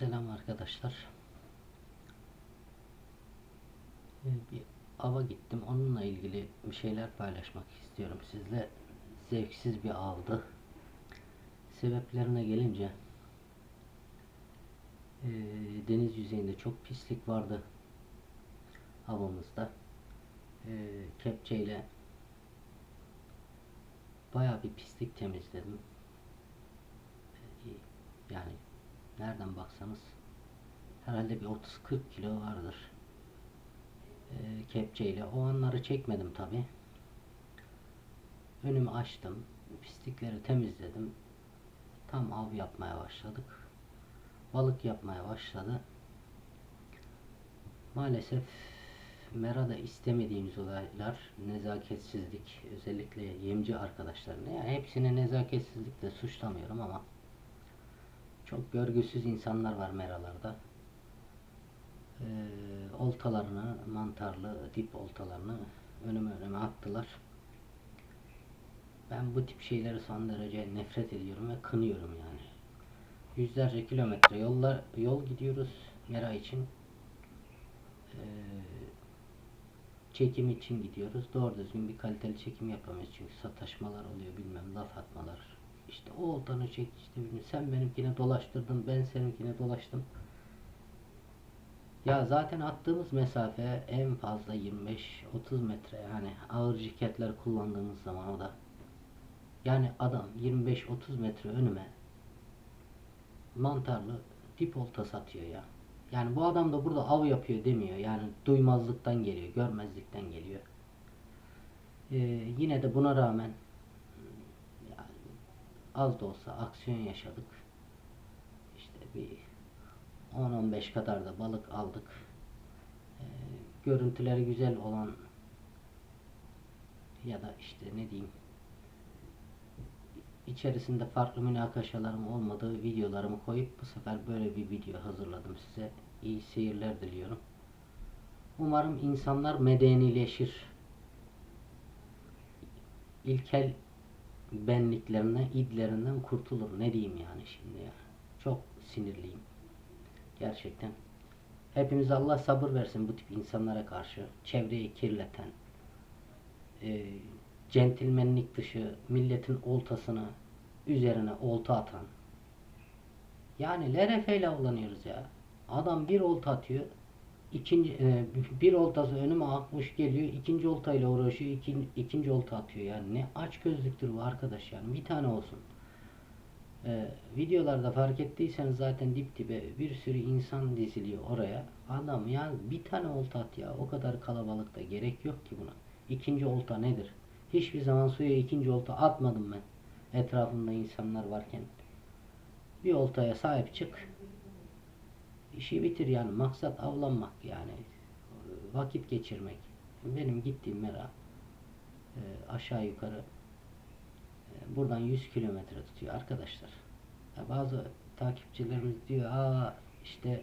Selam arkadaşlar. Ee, Bir ava gittim. Onunla ilgili bir şeyler paylaşmak istiyorum sizle. Zevksiz bir avdı. Sebeplerine gelince ee, deniz yüzeyinde çok pislik vardı avımızda. Ee, kepçeyle bayağı bir pislik temizledim. Yani nereden baksanız herhalde bir 30-40 kilo vardır ee, kepçeyle. O anları çekmedim tabi. Önümü açtım. Pislikleri temizledim. Tam av yapmaya başladık. Balık yapmaya başladı. Maalesef merada istemediğimiz olaylar nezaketsizlik özellikle yemci arkadaşlarına yani hepsini nezaketsizlikle suçlamıyorum ama çok görgüsüz insanlar var meralarda. Ee, oltalarını, mantarlı dip oltalarını önüme önüme attılar. Ben bu tip şeyleri son derece nefret ediyorum ve kınıyorum yani. Yüzlerce kilometre yollar yol gidiyoruz mera için. Ee, çekim için gidiyoruz. Doğru düzgün bir kaliteli çekim yapamıyoruz çünkü sataşmalar oluyor bilmem laf atmalar. İşte o oltanı çek işte sen benimkine dolaştırdın ben seninkine dolaştım. Ya zaten attığımız mesafe en fazla 25-30 metre yani ağır ciketler kullandığımız zaman o da yani adam 25-30 metre önüme mantarlı dip olta satıyor ya. Yani bu adam da burada av yapıyor demiyor. Yani duymazlıktan geliyor, görmezlikten geliyor. Ee, yine de buna rağmen az da olsa aksiyon yaşadık. İşte bir 10-15 kadar da balık aldık. Ee, görüntüleri güzel olan ya da işte ne diyeyim içerisinde farklı münakaşalarım olmadığı videolarımı koyup bu sefer böyle bir video hazırladım size. İyi seyirler diliyorum. Umarım insanlar medenileşir. İlkel benliklerine, idlerinden kurtulur. Ne diyeyim yani şimdi ya. Çok sinirliyim. Gerçekten. Hepimize Allah sabır versin bu tip insanlara karşı. Çevreyi kirleten, e, centilmenlik dışı milletin oltasını üzerine olta atan. Yani LRF ile avlanıyoruz ya. Adam bir olta atıyor. İkinci e, bir oltası önüme akmış geliyor. ikinci oltayla uğraşıyor. ikinci, ikinci olta atıyor. Yani ne aç gözlüktür bu arkadaş yani. Bir tane olsun. Ee, videolarda fark ettiyseniz zaten dip dibe bir sürü insan diziliyor oraya. Adam ya bir tane olta at ya. O kadar kalabalıkta gerek yok ki buna. İkinci olta nedir? Hiçbir zaman suya ikinci olta atmadım ben. Etrafımda insanlar varken. Bir oltaya sahip çık. İşi bitir yani. Maksat avlanmak yani. Vakit geçirmek. Benim gittiğim mera e, aşağı yukarı e, buradan 100 kilometre tutuyor arkadaşlar. Ya bazı takipçilerimiz diyor aa işte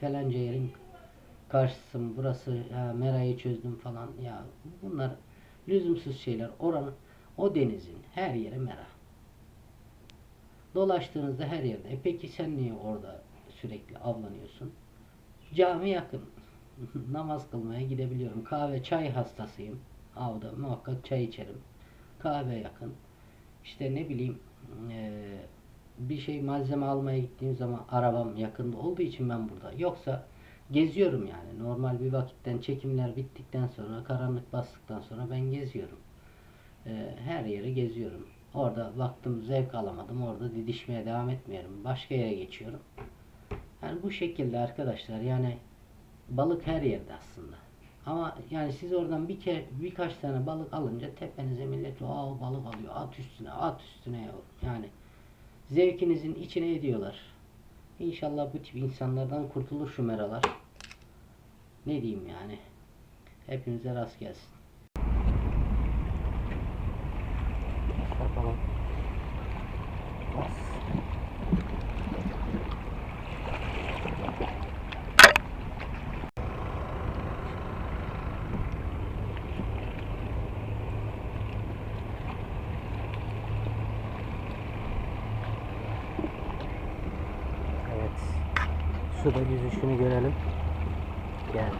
falanca yerin karşısı burası ya merayı çözdüm falan ya bunlar lüzumsuz şeyler oranın o denizin her yeri mera dolaştığınızda her yerde e peki sen niye orada sürekli avlanıyorsun cami yakın namaz kılmaya gidebiliyorum kahve çay hastasıyım avda muhakkak çay içerim kahve yakın işte ne bileyim eee, bir şey malzeme almaya gittiğim zaman arabam yakında olduğu için ben burada. Yoksa geziyorum yani. Normal bir vakitten çekimler bittikten sonra karanlık bastıktan sonra ben geziyorum. Eee, her yeri geziyorum. Orada baktım zevk alamadım. Orada didişmeye devam etmiyorum. Başka yere geçiyorum. Yani bu şekilde arkadaşlar yani balık her yerde aslında. Ama yani siz oradan bir kere birkaç tane balık alınca tepenize millet aa balık alıyor at üstüne at üstüne. Yani zevkinizin içine ediyorlar. İnşallah bu tip insanlardan kurtulur şu meralar. Ne diyeyim yani. Hepinize rast gelsin. Suda yüzüşünü görelim. Gel.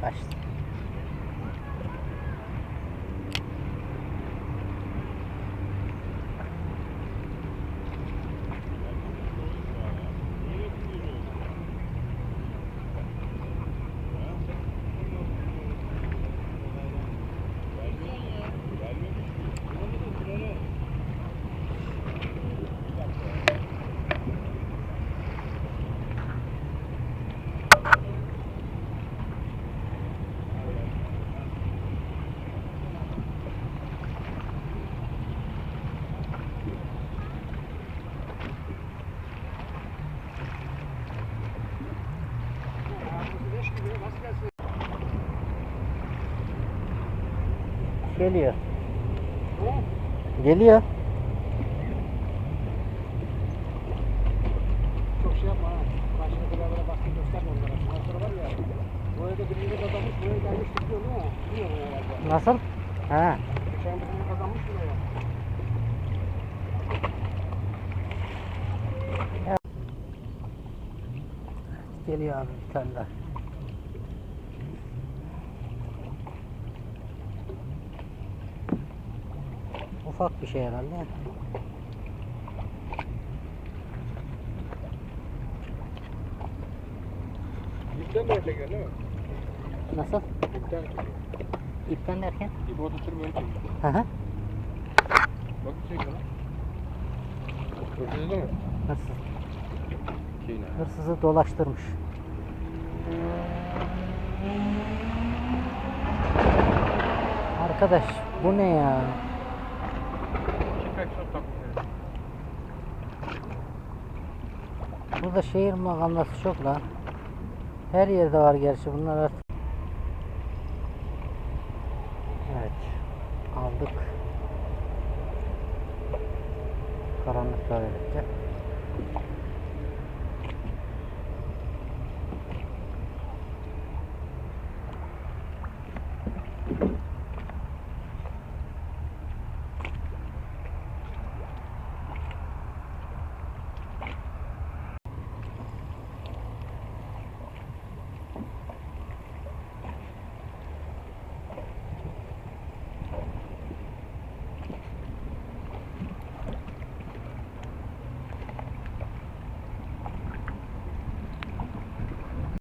Basta. Geliyor. Geliyor. Çok şey yapma ha. Başına beraber baskı gösterme onlara. Sonra var ya. Buraya da birini kazanmış, buraya gelmiş gidiyor değil mi? Bilmiyorum herhalde. Nasıl? Ha. Geçen birini kazanmış buraya. Geliyor abi bir tane daha. Ufak bir şey herhalde. İpten de öyle geliyor değil mi? Nasıl? İpten. İpten derken? İp orada tür böyle çekiyor. Hı hı. Bak çekiyor lan. Öldürdü mü? Şeyine. Hırsızı dolaştırmış. Arkadaş bu ne ya? Burada şehir magandası çok lan. Her yerde var gerçi bunlar artık. Evet. Aldık. Karanlıkla birlikte.